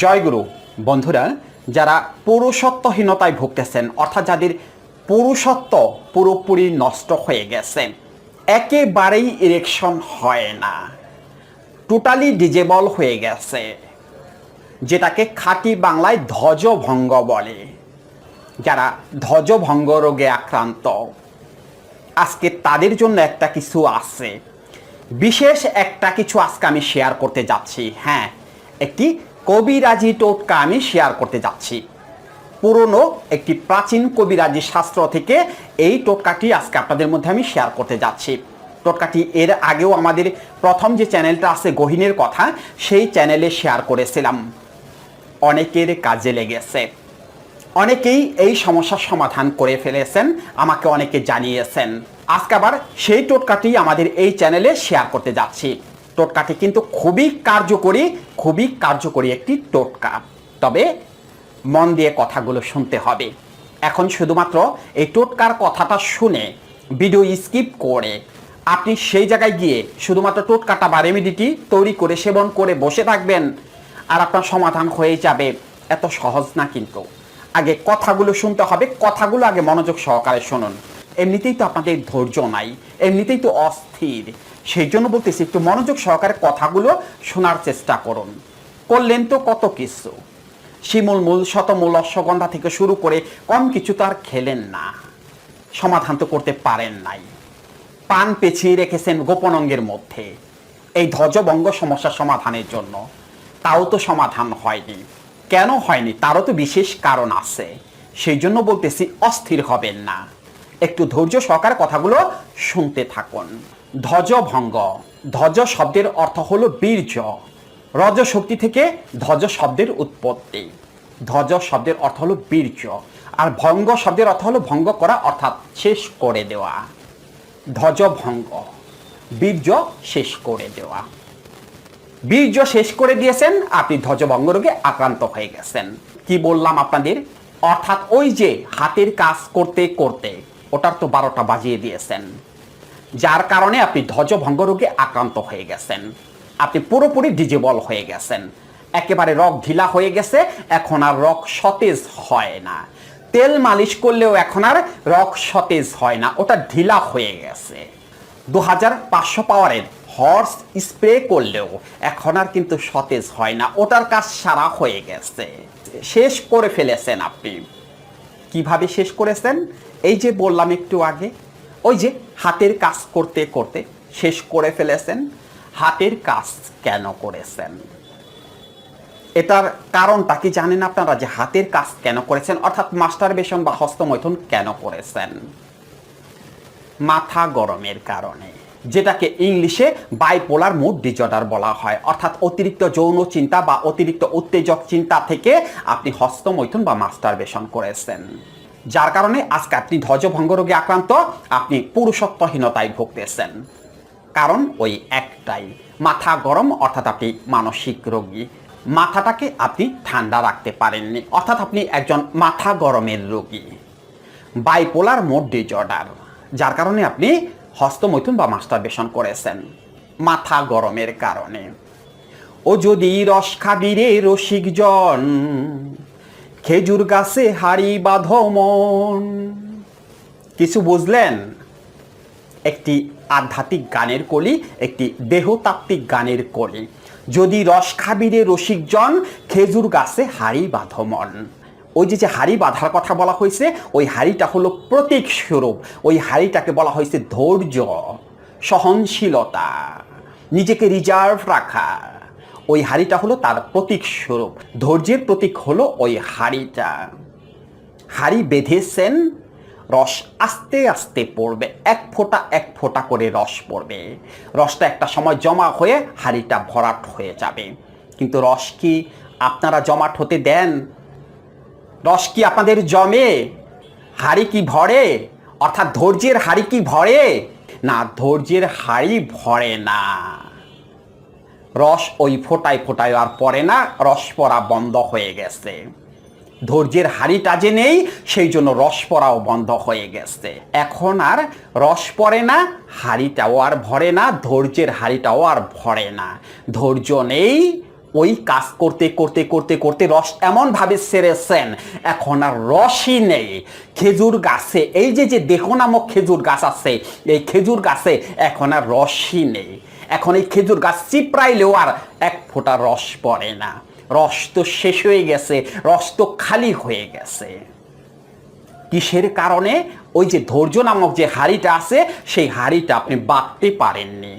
জয়গুরু, বন্ধুরা, যারা পুরুষত্বহীনতায় ভুগতেছেন, অর্থাৎ যাদের পুরুষত্ব পুরোপুরি নষ্ট হয়ে গেছে, একেবারেই ইরেকশন হয় না। টোটালি ডিজেবল হয়ে গেছে, যেটাকে খাঁটি বাংলায় ধ্বজভঙ্গ বলে। যারা ধ্বজভঙ্গ রোগে আক্রান্ত, আজকে তাদের জন্য একটা কিছু আছে। বিশেষ একটা কিছু আজকে আমি শেয়ার করতে যাচ্ছি। হ্যাঁ একটি কবিরাজি টোটকা আমি শেয়ার করতে যাচ্ছি। পুরনো একটি প্রাচীন কবিরাজি শাস্ত্র থেকে এই টোটকাটি আজকে আপনাদের মধ্যে আমি শেয়ার করতে যাচ্ছি। টোটকাটি এর আগেও আমাদের প্রথম যে চ্যানেলটা আছে গহিনের কথা, সেই চ্যানেলে শেয়ার করেছিলাম। অনেকের কাজে লেগেছে। অনেকেই এই সমস্যার সমাধান করে ফেলেছেন, আমাকে অনেকে জানিয়েছেন। আজকে আবার সেই টোটকাটি আমাদের এই চ্যানেলে শেয়ার করতে যাচ্ছি। টোটকাটি কিন্তু খুবই কার্যকরী খুবই কার্যকরী একটি টোটকা। তবে মন দিয়ে কথাগুলো শুনতে হবে। এখন শুধুমাত্র এই টোটকার কথাটা শুনে ভিডিও স্কিপ করে আপনি সেই জায়গায় গিয়ে শুধুমাত্র টোটকাটা বা রেমিডিটি তৈরি করে, সেবন করে বসে থাকবেন আর আপনার সমাধান হয়ে যাবে। এত সহজ না কিন্তু। আগে কথাগুলো শুনতে হবে। কথাগুলো আগে মনোযোগ সহকারে শুনুন। এমনিতেই তো আপনাদের ধৈর্য নাই, এমনিতেই তো অস্থির। সেই জন্য বলতেছি, একটু মনোযোগ সহকারে কথাগুলো শোনার চেষ্টা করুন। করলেন তো কত কিছু। শিমুল মূল, শতমূল, অশ্বগন্ধা থেকে শুরু করে কম কিছু তো আর খেলেন না। সমাধান তো করতে পারেন নাই। পান পেছিয়ে রেখেছেন গোপন অঙ্গের মধ্যে। এই ধ্বজভঙ্গ সমস্যা সমাধানের জন্য। তাও তো সমাধান হয়নি। কেন হয়নি? তারও তো বিশেষ কারণ আছে। সেই জন্য বলতেছি, অস্থির হবেন না। একটু ধৈর্য সহকারে কথাগুলো শুনতে থাকুন। ধ্বজ ভঙ্গ ধ্বজ শব্দের অর্থ হলো বীর্য। রজ শক্তি থেকে ধ্বজ শব্দের উৎপত্তি। ধ্বজ শব্দের অর্থ হলো বীর্য। আর ভঙ্গ শব্দের অর্থ হলো ভঙ্গ করা, অর্থাৎ শেষ করে দেওয়া। ধ্বজ ভঙ্গ বীর্য শেষ করে দেওয়া। বীর্য শেষ করে দিয়েছেন, আপনি ধ্বজভঙ্গ রোগে আক্রান্ত হয়ে গেছেন। কি বললাম আপনাদের? অর্থাৎ ওই যে হাতের কাজ করতে করতে। ওটার তো বারোটা বাজিয়ে দিয়েছেন। যার কারণে আপনি ধ্বজভঙ্গ রোগে আক্রান্ত হয়ে গেছেন। আপনি পুরোপুরি ডিজেবল হয়ে গেছেন। একেবারে রক ঢিলা হয়ে গেছে, এখন আর রক সতেজ হয় না। তেল মালিশ করলেও এখন আর রক সতেজ হয় না, ওটা ঢিলা হয়ে গেছে। দু হাজার পাঁচশো পাওয়ারের হর্স স্প্রে করলেও এখন আর কিন্তু সতেজ হয় না, ওটার কাজ সারা হয়ে গেছে। শেষ করে ফেলেছেন আপনি। কীভাবে শেষ করেছেন? এই যে বললাম একটু আগে, ওই যে হাতের কাজ করতে করতে শেষ করে ফেলেছেন, হাতের কাজ কেন করেছেন? এটার কারণটা কি জানেন আপনারা যে হাতের কাজ কেন করেছেন? অর্থাৎ মাস্টার বেশন বা হস্তমৈথুন কেন করেছেন? মাথা গরমের কারণে, যেটাকে ইংলিশে বাইপোলার মুড ডিজর্ডার বলা হয়। অর্থাৎ অতিরিক্ত যৌন চিন্তা বা অতিরিক্ত উত্তেজক চিন্তা থেকে আপনি হস্তমৈথুন বা মাস্টার মাস্টারবেশন করেছেন। যার কারণে আজকে আপনি ধ্বজভঙ্গ রোগে আক্রান্ত, আপনি পুরুষত্বহীনতায় ভুগতেছেন। কারণ ওই একটাই, মাথা গরম অর্থাৎ আপনি মানসিক রোগী। মাথাটাকে আপনি ঠান্ডা রাখতে পারেননি, অর্থাৎ আপনি একজন মাথা গরমের রোগী। বাইপোলার মোড ডিজর্ডার যার কারণে আপনি হস্তমৈথুন বা মাস্টারবেশন করেছেন, মাথা গরমের কারণে। ও যদি রস খাবি রে রসিক জন খেজুর গাছে হাড়ি বাঁধ মন। কিছু বুঝলেন? একটি আধ্যাত্মিক গানের কলি, একটি দেহতাত্ত্বিক গানের কলি। যদি রস খাবিরে রসিকজন খেজুর গাছে হাড়ি বাঁধমন ওই যে যে হাড়ি বাঁধার কথা বলা হয়েছে, ওই হাড়িটা হলো প্রতীক স্বরূপ। ওই হাড়িটাকে বলা হয়েছে ধৈর্য, সহনশীলতা, নিজেকে রিজার্ভ রাখা। ওই হাড়িটা হলো তার প্রতীক স্বরূপ। ধৈর্যের প্রতীক হলো ওই হাড়িটা। হাড়ি বেঁধেছেন, রস আস্তে আস্তে পড়বে, এক ফোঁটা এক ফোঁটা করে রস পড়বে। রসটা একটা সময় জমা হয়ে হাড়িটা ভরাট হয়ে যাবে। কিন্তু রস কি আপনারা জমাট হতে দেন? রস কি আপনাদের জমে? হাড়ি কি ভরে? অর্থাৎ ধৈর্যের হাড়ি কি ভরে? না, ধৈর্যের হাড়ি ভরে না। রস ওই ফোটায় ফোটায় আর পড়ে না, রস পড়া বন্ধ হয়ে গেছে। ধৈর্যের হাড়িটা যে নেই, সেই জন্য রস পড়াও বন্ধ হয়ে গেছে। এখন আর রস পড়ে না, হাড়িটাও আর ভরে না, ধৈর্যের হাড়িটাও আর ভরে না। ধৈর্য নেই ওই কাজ করতে করতে করতে করতে রস এমনভাবে সেরেছেন। এখন আর রসই নেই। খেজুর গাছে, এই যে যে দেহ নামক খেজুর গাছ আছে, এই খেজুর গাছে এখন আর রসই নেই। এখন এই খেজুর গাছ চিপড়াইলেও আর এক ফোঁটা রস পড়ে না। রস তো শেষ হয়ে গেছে, রস তো খালি হয়ে গেছে। কিসের কারণে? ওই যে ধৈর্য নামক যে হাড়িটা আছে, সেই হাড়িটা আপনি বাঁধতে পারেননি।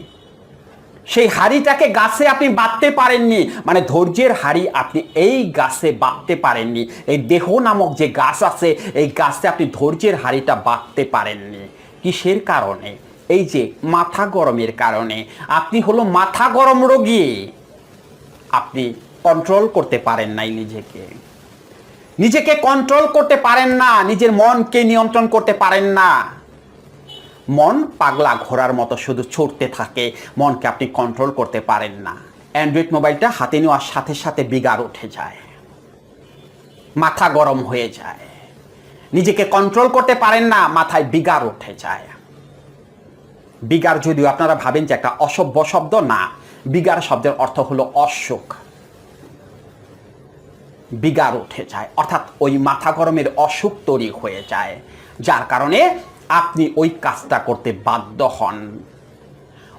সেই হাড়িটাকে গাছে আপনি বাঁধতে পারেননি। মানে ধৈর্যের হাড়ি আপনি এই গাছে বাঁধতে পারেননি। এই দেহ নামক যে গাছ আছে, এই গাছে আপনি ধৈর্যের হাড়িটা বাঁধতে পারেননি। কিসের কারণে? এই যে মাথা গরমের কারণে। আপনি হলো মাথা গরম রোগী। আপনি কন্ট্রোল করতে পারেন নাই নিজেকে। নিজেকে কন্ট্রোল করতে পারেন না। নিজের মনকে নিয়ন্ত্রণ করতে পারেন না। মন পাগলা ঘোরার মতো শুধু ছুটতে থাকে, মনকে আপনি কন্ট্রোল করতে পারেন না। অ্যান্ড্রয়েড মোবাইলটা হাতে নেওয়ার সাথে সাথে বিগার উঠে যায়। মাথা গরম হয়ে যায়। নিজেকে কন্ট্রোল করতে পারেন না, মাথায় বিগার উঠে যায়। বিগার যদিও আপনারা ভাবেন যে একটা অসভ্য শব্দ, না। বিগার শব্দের অর্থ হলো অসুখ। বিগার উঠে যায়। অর্থাৎ ওই মাথা গরমের অসুখ তৈরি হয়ে যায়, যার কারণে আপনি ওই কাজটা করতে বাধ্য হন।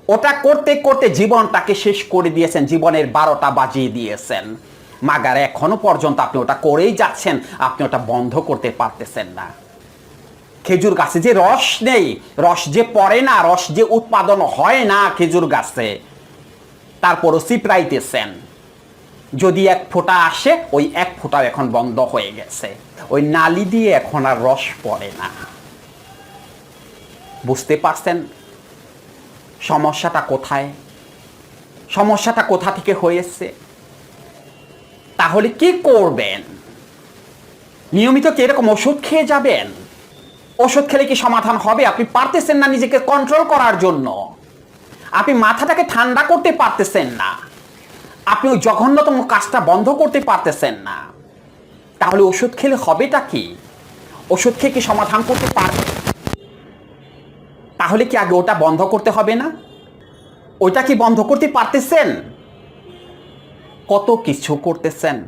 ওটা করতে করতে জীবনটাকে শেষ করে দিয়েছেন, জীবনের বারোটা বাজিয়ে দিয়েছেন। মাগার এখনও পর্যন্ত আপনি ওটা করেই যাচ্ছেন, আপনি ওটা বন্ধ করতে পারতেছেন না। খেজুর গাছে যে রস নেই, রস যে পড়ে না, রস যে উৎপাদন হয় না খেজুর গাছে, তারপরও সিপড়াইতেছেন। যদি এক ফোঁটা আসে, ওই এক ফোঁটাও এখন বন্ধ হয়ে গেছে। ওই নালি দিয়ে এখন আর রস পড়ে না। বুঝতে পারছেন সমস্যাটা কোথায়? সমস্যাটা কোথা থেকে হয়েছে? তাহলে কি করবেন? নিয়মিত কি এরকম ওষুধ খেয়ে যাবেন? ওষুধ খেলে কি সমাধান হবে? আপনি পারতেছেন না নিজেকে কন্ট্রোল করার জন্য। আপনি মাথাটাকে ঠান্ডা করতে পারতেছেন না। আপনি ওই জঘন্যতম কাজটা বন্ধ করতে পারতেছেন না। তাহলে ওষুধ খেলে হবেটা কি? ওষুধ খেয়ে কি সমাধান করতে পারবে তাহলে কি আগে ওটা বন্ধ করতে হবে না? ওইটা কি বন্ধ করতে পারতেছেন? কত কিছু করতেছেন।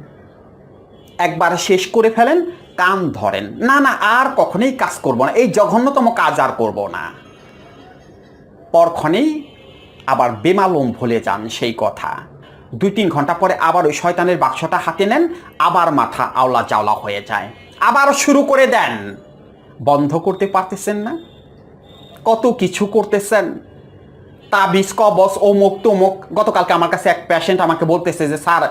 একবার শেষ করে ফেলেন, কান ধরেন। না না, আর কখনোই কাজ করব না। এই জঘন্যতম কাজ আর করব না। পরক্ষণেই আবার বেমালুম ভুলে যান সেই কথা। দুই তিন ঘণ্টা পরে আবার ওই শয়তানের বাক্সটা হাতে নেন, আবার মাথা আওলা চাওলা হয়ে যায়। আবার শুরু করে দেন। বন্ধ করতে পারতেছেন না? কত কিছু করতেছেন? তাবিজ কবস অমুক তমুক। গতকালকে আমার কাছে এক পেশেন্ট আমাকে বলতেছে যে, স্যার,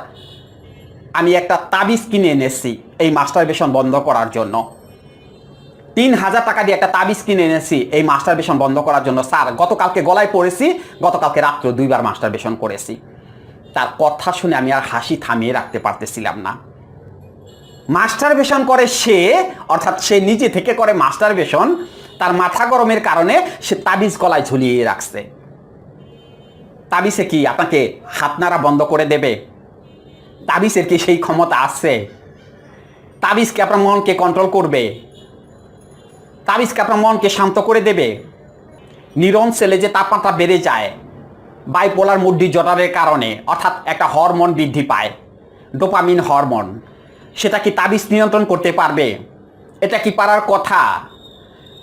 আমি একটা তাবিজ কিনে এনেছি এই মাস্টারবেশন বন্ধ করার জন্য। তিন হাজার টাকা দিয়ে একটা তাবিজ কিনে এনেছি এই মাস্টারবেশন বন্ধ করার জন্য। স্যার, গতকালকে গলায় পড়েছি, গতকালকে রাত্রে দুইবার মাস্টারবেশন করেছি। তার কথা শুনে আমি আর হাসি থামিয়ে রাখতে পারতেছিলাম না। মাস্টারবেশন করে সে, অর্থাৎ সে নিজে থেকে করে মাস্টারবেশন তার মাথা গরমের কারণে সে তাবিজ গলায় ঝুলিয়ে রাখছে। তাবিজে কি আপনাকে হাত নাড়া বন্ধ করে দেবে? তাবিজের কি সেই ক্ষমতা আছে? তাবিজ কি আপনার মনকে কন্ট্রোল করবে? তাবিজ কি আপনার মনকে শান্ত করে দেবে? নিরন সেলে যে তাপমাত্রা বেড়ে যায় বাইপোলার মুড ডিজর্ডারের কারণে, অর্থাৎ একটা হরমোন বৃদ্ধি পায় ডোপামিন হরমোন সেটা কি তাবিজ নিয়ন্ত্রণ করতে পারবে? এটা কি পারার কথা?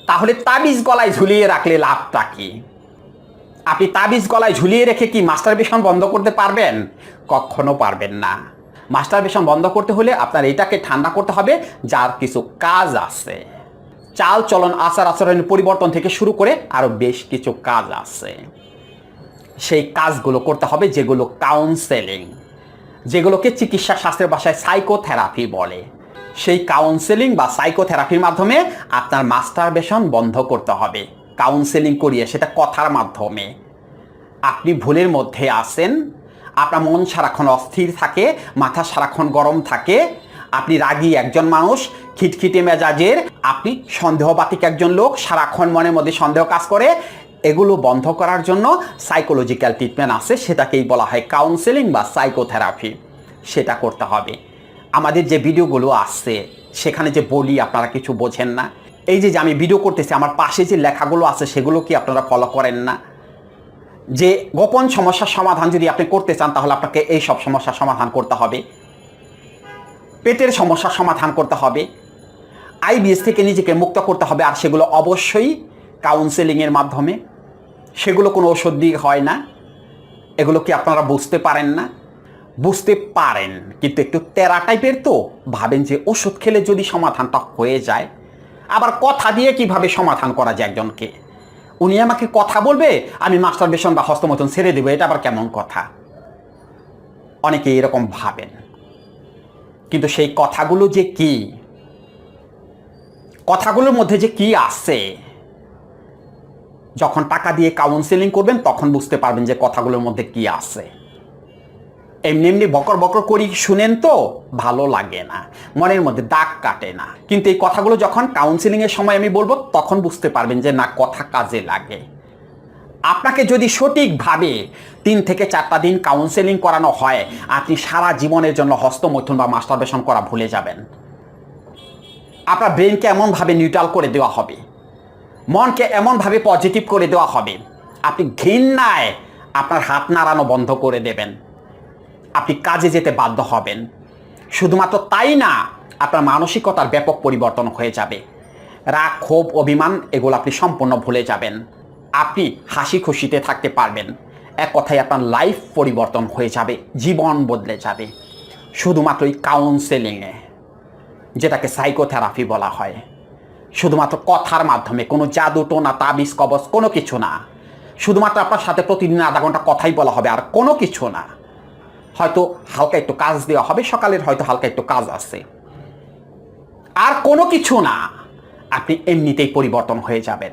তাহলে তাবিজ গলায় ঝুলিয়ে রাখলে লাভটা কি? আপনি তাবিজ গলায় ঝুলিয়ে রেখে কি মাস্টারবেশন বন্ধ করতে পারবেন? কখনো পারবেন না। মাস্টারবেশন বন্ধ করতে হলে আপনার এটাকে ঠান্ডা করতে হবে, যার কিছু কাজ আছে। চাল চলন, আচার আচরণের পরিবর্তন থেকে শুরু করে আরও বেশ কিছু কাজ আছে। সেই কাজগুলো করতে হবে যেগুলো কাউন্সেলিং যেগুলোকে চিকিৎসা শাস্ত্রের ভাষায় সাইকোথেরাপি বলে। সেই কাউন্সেলিং বা সাইকোথেরাপির মাধ্যমে আপনার মাস্টারবেশন বন্ধ করতে হবে। কাউন্সেলিং করিয়ে সেটা কথার মাধ্যমে। আপনি ভুলের মধ্যে আসেন আপনার মন সারাক্ষণ অস্থির থাকে, মাথা সারাক্ষণ গরম থাকে, আপনি রাগী একজন মানুষ, খিটখিটে মেজাজের, আপনি সন্দেহবাতিক একজন লোক, সারাক্ষণ মনের মধ্যে সন্দেহ কাজ করে, এগুলো বন্ধ করার জন্য সাইকোলজিক্যাল ট্রিটমেন্ট আছে, সেটাকেই বলা হয় কাউন্সেলিং বা সাইকোথেরাপি সেটা করতে হবে। আমাদের যে ভিডিওগুলো আসছে, সেখানে যে বলি, আপনারা কিছু বোঝেন না। এই যে আমি ভিডিও করতেছি, আমার পাশে যে লেখাগুলো আছে, সেগুলো কি আপনারা ফলো করেন না? যে গোপন সমস্যার সমাধান যদি আপনি করতে চান, তাহলে আপনাকে এই সব সমস্যার সমাধান করতে হবে। পেটের সমস্যার সমাধান করতে হবে। আইবিএস থেকে নিজেকে মুক্ত করতে হবে, আর সেগুলো অবশ্যই কাউন্সেলিংয়ের মাধ্যমে। সেগুলো কোনো ওষুধ দিয়ে হয় না। এগুলো কি আপনারা বুঝতে পারেন না? বুঝতে পারেন, কিন্তু একটু তেরা টাইপের তো। ভাবেন যে ওষুধ খেলে যদি সমাধানটা হয়ে যায়, আবার কথা দিয়ে কীভাবে সমাধান করা যায় একজনকে? উনি আমাকে কথা বলবে, আমি মাস্টার বেশন বা হস্তমতন ছেড়ে দেবো, এটা আবার কেমন কথা? অনেকে এরকম ভাবেন। কিন্তু সেই কথাগুলো যে কি? কথাগুলোর মধ্যে যে কি আছে? যখন টাকা দিয়ে কাউন্সেলিং করবেন, তখন বুঝতে পারবেন যে কথাগুলোর মধ্যে কি আছে। এমনি এমনি বকর বকর করি শুনেন তো, ভালো লাগে না। মনের মধ্যে দাগ কাটে না। কিন্তু এই কথাগুলো যখন কাউন্সিলিং এর সময় আমি বলব, তখন বুঝতে পারবেন যে না, কথা কাজে লাগে। আপনাকে যদি সঠিকভাবে তিন থেকে চারটা দিন কাউন্সেলিং করানো হয়, আপনি সারা জীবনের জন্য হস্তমৈথুন বা মাস্টারবেশন করা ভুলে যাবেন। আপনার ব্রেনকে এমনভাবে নিউট্রাল করে দেওয়া হবে। মনকে এমনভাবে পজিটিভ করে দেওয়া হবে। আপনি ঘৃণায় আপনার হাত নাড়ানো বন্ধ করে দেবেন। আপনি কাজে যেতে বাধ্য হবেন। শুধুমাত্র তাই না, আপনার মানসিকতার ব্যাপক পরিবর্তন হয়ে যাবে। রাগ, ক্ষোভ, অভিমান, এগুলো আপনি সম্পূর্ণ ভুলে যাবেন। আপনি হাসি খুশিতে থাকতে পারবেন। এক কথায় আপনার লাইফ পরিবর্তন হয়ে যাবে, জীবন বদলে যাবে। শুধুমাত্র কাউন্সেলিংয়ে যেটাকে সাইকোথেরাপি বলা হয়। শুধুমাত্র কথার মাধ্যমে, কোনো জাদু, টোনা, তাবিজ কবচ কোনো কিছু না। শুধুমাত্র আপনার সাথে প্রতিদিন আধা ঘণ্টা কথাই বলা হবে, আর কোনো কিছু না। হয়তো হালকা একটু কাজ দেওয়া হবে, সকালের হয়তো হালকা একটু কাজ আছে। আর কোনো কিছু না, আপনি এমনিতেই পরিবর্তন হয়ে যাবেন।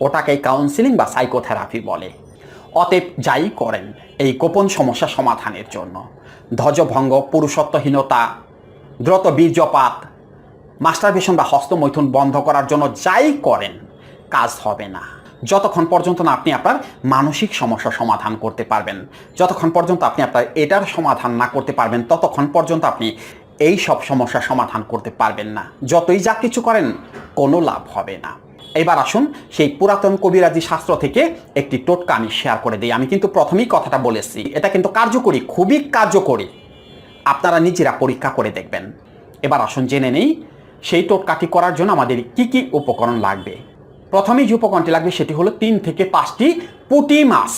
ওটাকে কাউন্সিলিং বা সাইকোথেরাপি বলে। অতএব যাই করেন এই গোপন সমস্যা সমাধানের জন্য। ধ্বজভঙ্গ, পুরুষত্বহীনতা, দ্রুত বীর্যপাত মাস্টারবেশন বা হস্তমৈথুন বন্ধ করার জন্য যাই করেন, কাজ হবে না। যতক্ষণ পর্যন্ত না আপনি আপনার মানসিক সমস্যা সমাধান করতে পারবেন, যতক্ষণ পর্যন্ত আপনি আপনার এটার সমাধান না করতে পারবেন, ততক্ষণ পর্যন্ত আপনি এই সব সমস্যা সমাধান করতে পারবেন না। যতই যা কিছু করেন, কোনো লাভ হবে না। এবার আসুন সেই পুরাতন কবিরাজি শাস্ত্র থেকে একটি টোটকা আমি শেয়ার করে দিই। আমি কিন্তু প্রথমেই কথাটা বলেছি, এটা কিন্তু কার্যকরী, খুবই কার্যকরী। আপনারা নিজেরা পরীক্ষা করে দেখবেন। এবার আসুন জেনে নেই, সেই টোটকাটি করার জন্য আমাদের কি কি উপকরণ লাগবে? প্রথমেই যে উপকরণটি লাগবে সেটি হলো তিন থেকে পাঁচটি পুঁটি মাছ।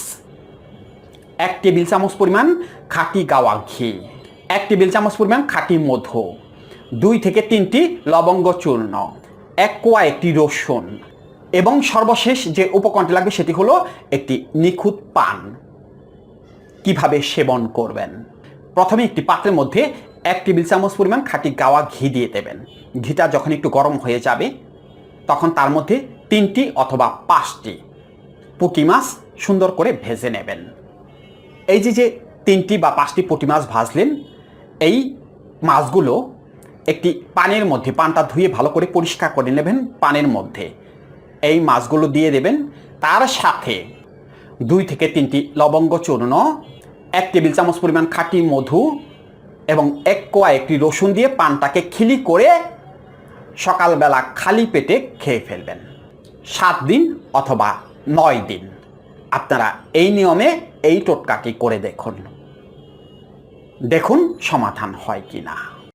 এক টেবিল চামচ পরিমাণ খাঁটি গাওয়া ঘি, এক টেবিল চামচ পরিমাণ খাঁটি মধু, দুই থেকে তিনটি লবঙ্গ চূর্ণ, এক কোয়া একটি রসুন এবং সর্বশেষ যে উপকরণটি লাগবে সেটি হলো একটি নিখুঁত পান। কীভাবে সেবন করবেন? প্রথমে একটি পাত্রের মধ্যে এক টেবিল চামচ পরিমাণ খাঁটি গাওয়া ঘি দিয়ে দেবেন। ঘিটা যখন একটু গরম হয়ে যাবে, তখন তার মধ্যে তিনটি অথবা পাঁচটি। পুঁটি মাছ সুন্দর করে ভেজে নেবেন। এই যে যে তিনটি বা পাঁচটি পুঁটি মাছ ভাজলেন, এই মাছগুলো একটি পানের মধ্যে, পানটা ধুয়ে ভালো করে পরিষ্কার করে নেবেন পানের মধ্যে। এই মাছগুলো দিয়ে দেবেন। তার সাথে দুই থেকে তিনটি লবঙ্গ চূর্ণ, এক টেবিল চামচ পরিমাণ খাঁটি মধু এবং এক কোয়া একটি রসুন দিয়ে পানটাকে খিলি করে সকালবেলা খালি পেটে খেয়ে ফেলবেন। সাত দিন অথবা নয় দিন। আপনারা এই নিয়মে এই টোটকাটি করে দেখুন। দেখুন সমাধান হয় কি না